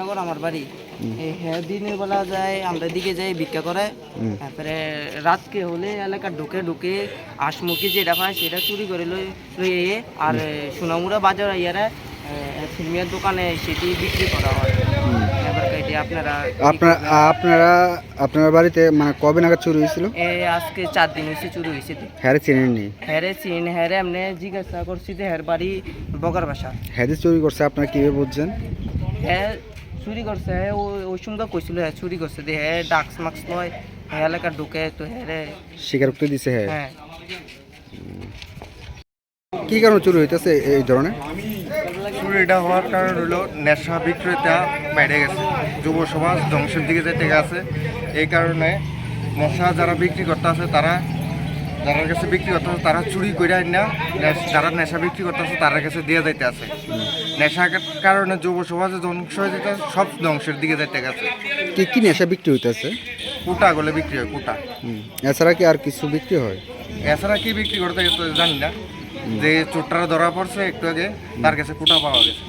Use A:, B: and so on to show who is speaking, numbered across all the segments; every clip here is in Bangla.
A: নগর আমার বাড়ি। এই হ্যাঁ দিনের বেলা যায় আমরা দিকে যাই ভিক্ষা করে। তারপরে রাতকে হলে এলাকা ঢুকে ঢুকে আসমুখী যেটা পায় সেটা চুরি করে লই লই আর সোনামুড়া বাজার ইয়ারা সিলমিয়ার দোকানে সেটি বিক্রি করা হয়। আপনারা
B: আপনার আপনারা বাড়িতে মানে কবে নাগাদ চুরি হয়েছিল?
A: আজকে চার দিন হয়েছে চুরি হয়েছে।
B: হ্যারে
A: হ্যারে চিন হ্যারে এমনি জিজ্ঞাসা করছি যে হ্যার বাড়ি বগার বাসা।
B: হ্যারে চুরি করছে আপনারা কীভাবে বুঝছেন?
A: হ্যাঁ চুরি করছে হ্যাঁ ও ওই সময় কইছিল হ্যাঁ চুরি করছে দিয়ে হ্যাঁ ডাক্স মাক্স লয় হ্যাঁ এলাকা ঢুকে তো হ্যাঁ রে
B: স্বীকারোক্তি দিছে হ্যাঁ
A: হ্যাঁ
B: কি কারণে চুরি হইতেছে এই ধরনের
C: চুরিটা হওয়ার কারণ হলো নেশা বিক্রেতা বেড়ে গেছে। যুব সমাজ ধ্বংসের দিকে যেতে গেছে এই কারণে নেশা যারা বিক্রি করতে আছে তারা যারা কাছে বিক্রি করতে আছে তারা চুরি করে না যারা নেশা বিক্রি করতে আছে তার কাছে দিয়ে যাইতে আছে। নেশার কারণে যুব সমাজে ধ্বংস হয়ে যেতে সব ধ্বংসের দিকে যাইতে গেছে।
B: কি কি নেশা বিক্রি হইতেছে?
C: কুটা গলে বিক্রি হয় কুটা।
B: এছাড়া কি আর কিছু বিক্রি হয়?
C: এছাড়া কি বিক্রি করতে গেছে জানি না। যে চোরটারা ধরা পড়ছে একটু আগে তার কাছে কুটা পাওয়া গেছে।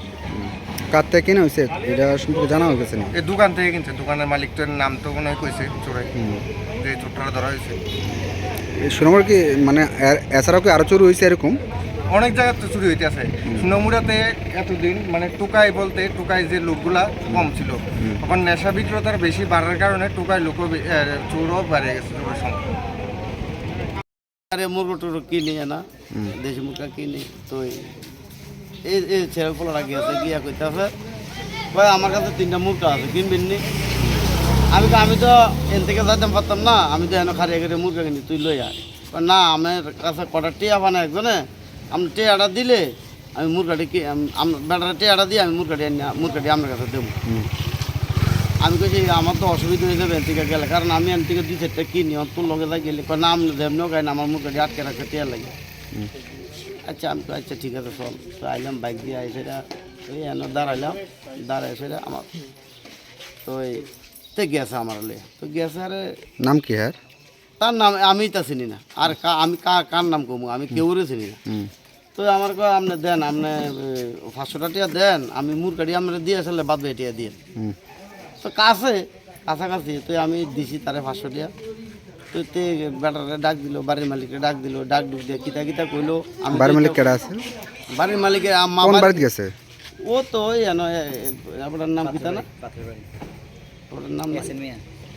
B: কার থেকে কিনা হয়েছে এটা সম্পর্কে জানা হয়ে গেছে না
C: এই দোকান থেকে কিনছে। দোকানের মালিকটার নাম তো মনে হয় কইছে চোরে। যে চোরটারা ধরা হয়েছে।
B: সোনামর কি মানে এছাড়াও কি আরও চুরি হয়েছে এরকম?
C: অনেক জায়গায় তো চুরি হইতে আছে নমুরাতে এতদিন মানে টোকাই বলতে টোকাই যে লোকগুলা কম ছিল এখন নেশা বিক্রেতার বেশি বাড়ার কারণে টোকাই লোক চোরও বেড়ে গেছে চোরের সংখ্যা।
D: আরে মুরগো টুরো কিনে না দেশি মুরগা কিনে তো এই- এই ছেলে পোলারা গিয়েছে গিয়া কইতেছে ভাই আমার কাছে তিনটা মুরগা আছে কিনবেন নি? আমি তো আমি তো এন থেকে যাইতে পারতাম না আমি তো এনে খারিয়া করে মুরগা কিনি তুই লই আয়। না আমার কাছে কটা টিয়া বানা একজনে আপনি টিয়াটা দিলে আমি মুরগাটি কি বেটারা টিয়াটা দিয়ে আমি মুরগাটি আনি মুরগাটি আপনার কাছে দেবো। আমি কইছি আমার তো অসুবিধা হয়ে যাবে এন গেলে কারণ আমি এন থেকে দুই চারটা কিনি অত লগে যাই গেলে। কয়, না আমি দেবনিও গাই না আমার মুরগাটি আটকে রাখতে টিয়া লাগে। আচ্ছা আমি তো আচ্ছা ঠিক আছে চল। তো আইলাম বাইক দিয়ে আই সেটা ওই এনে দাঁড়াইলাম দাঁড়াই সেটা আমার। তো এই তে গেছে আমার লে। তো গেছে আরে
B: নাম কি হ্যার
D: তার নাম আমি তা চিনি না। আর আমি কা কার নাম কমু? আমি কেউরে চিনি না। তো আমার কয় আপনি দেন আপনি পাঁচশো টাকা দেন আমি মুরগাটি আপনার দিয়ে আসলে বাদ দিয়ে। দিয়ে তো কাছে কাছাকাছি তো আমি দিছি তারে পাঁচশো টাকা তো তে বেটারে ডাক দিল বাড়ির মালিককে ডাক দিল ডাক ডুক দিয়ে কিতা কিতা কইলো। আমি
B: বাড়ির
D: তো-
B: মালিক কেডা আছে?
D: বাড়ির মালিকে আম্মা
B: কোন
D: বাড়ি-
B: বাড়িতে গেছে?
D: ও তো ওই আপনার নাম কিতা না? ওটার নাম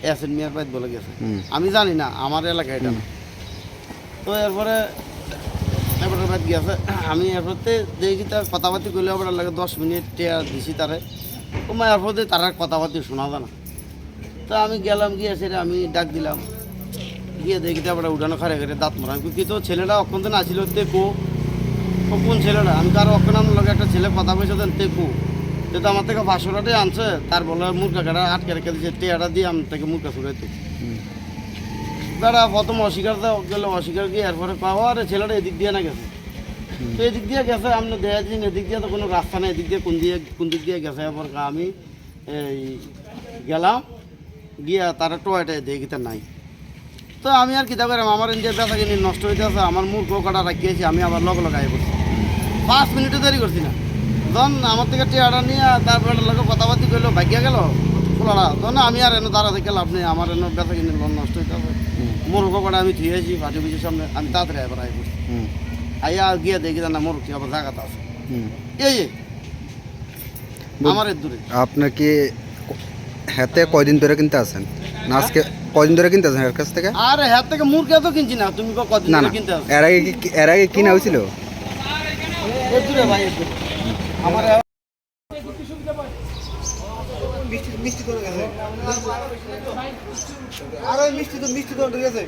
D: এসেন মিয়ার বাইত বলে গেছে। আমি জানি না আমার এলাকায় এটা। না তো এরপরে এরপরে বাইত গেছে আমি এরপরে দেখি তার কথাবার্তি করলে আবার লাগে দশ মিনিট টেয়ার দিছি তারে। ও মা এরপরে তার কথাবার্তি শোনা যায় না। তো আমি গেলাম গিয়ে সেটা আমি ডাক দিলাম। গিয়ে দেখি তারপরে উঠানো খারে খারে দাঁত মারা। আমি কি তো ছেলেটা অক্ষণ দিন আসিল দেখো কোন ছেলেটা আমি কারও অক্ষণ লগে একটা ছেলে কথা কইছে দেন দেখো তো আমার থেকে পাঁচশো আনছে তার বলে মুরগা কাটা আটকে রেখে দিচ্ছে টেয়াটা দিয়ে আমি থেকে মুরগা ছুড়াইতে। বেড়া প্রথম অস্বীকার গেল অস্বীকার গিয়ে এরপরে পাওয়া আরে ছেলেটা এদিক দিয়ে না গেছে। তো এদিক দিয়ে গেছে আমি দেখা দিন এদিক দিয়ে তো কোনো রাস্তা নেই এদিক দিয়ে কোন দিয়ে কোন দিক দিয়ে গেছে এরপর আমি এই গেলাম গিয়া তারা টোয়াইটা দেখি তা নাই। তো আমি আর কিতা করাম আমার ইন্ডিয়ার বেচা কিনি নষ্ট হইতে আছে আমার মুরগ কাটা রাখিয়েছি আমি আবার লগ লগাই করছি পাঁচ মিনিটও দেরি করছি না। তখন আমার থেকে টিয়াটা নিয়ে তারপরে লোক কথাবার্তি করল ভাগ্যা গেল? খোলাটা তখন আমি আর এনে দাঁড়াতে গেলাম আপনি আমার এনে বেচা কিনি লোন নষ্ট হইতে আছে। মুরগ কাটা আমি ধুয়েছি ভাটি বুঝি সামনে আমি তাড়াতাড়ি এবার আই করছি আইয়া গিয়ে দেখি না মোর কি আবার জায়গাতে আছে। এই যে আমার দূরে।
B: আপনার কি হাতে কয়দিন ধরে কিনতে আছেন? না আজকে কদিন ধরে কিনতেছেন এর কাছ থেকে?
D: আর হ্যাঁ থেকে মুরগি তো কিনছি না তুমি কো কদিন
B: না
D: ধরে
B: না।
D: কিনতে আসো?
B: এর আগে কি এর আগে কিনা হয়েছিল?
D: এদুরে দূরে ভাই আমার
E: মিষ্টি মিষ্টি তো গেছে। আরে মিষ্টি তো মিষ্টি তো গেছে।